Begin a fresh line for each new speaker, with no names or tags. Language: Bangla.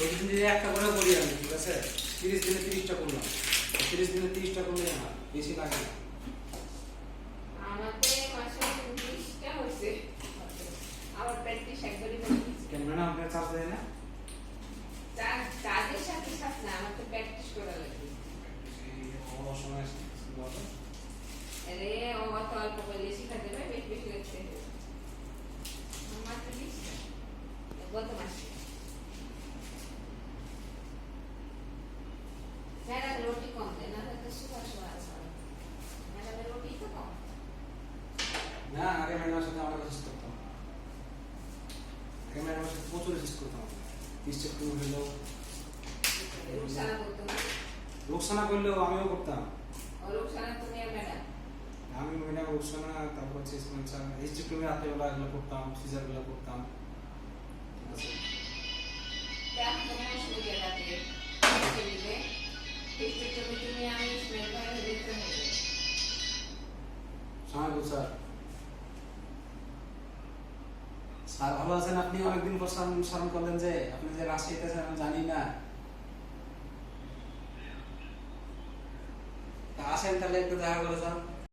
প্রতিদিন যদি একটা করে করি আমি ঠিক আছে? তিরিশ দিনে তিরিশটা করলাম। তিরিশ দিনে তিরিশটা করলে আমার বেশি লাগে না।
আমাকে মাসে উনিশটা হয়েছে। আমার প্র্যাকটিস একবারই বলে
কেন না আপনার চাপ দেয় না?
কাজের সাথে সাথে না আমাকে প্র্যাকটিস করা লাগে।
এই সময় বলো।
আরে অত অল্প করলে শিখা দেবে বেশি বেশি লিখতে না,
আগে ম্যাডামের সাথে আমার কাছে করতাম। আগে ম্যাডামের সাথে প্রচুর রিসার্চ করতাম। তিরিশটা করে হলেও
রুকসানা
করলেও আমিও করতাম। আমি ম্যাডাম রোকসানা তারপর হচ্ছে স্যার এইচডি টুমি রাত্রেবেলা এগুলো করতাম সিজারগুলো করতাম। ঠিক আছে?
দেখ তোমার
স্যার ভালো আছেন আপনি? অনেকদিন পর স্মরণ করলেন যে আপনি যে রাজশাহীতে আছেন, আমি জানি না। আসেন তাহলে একটু দেখা করে যান।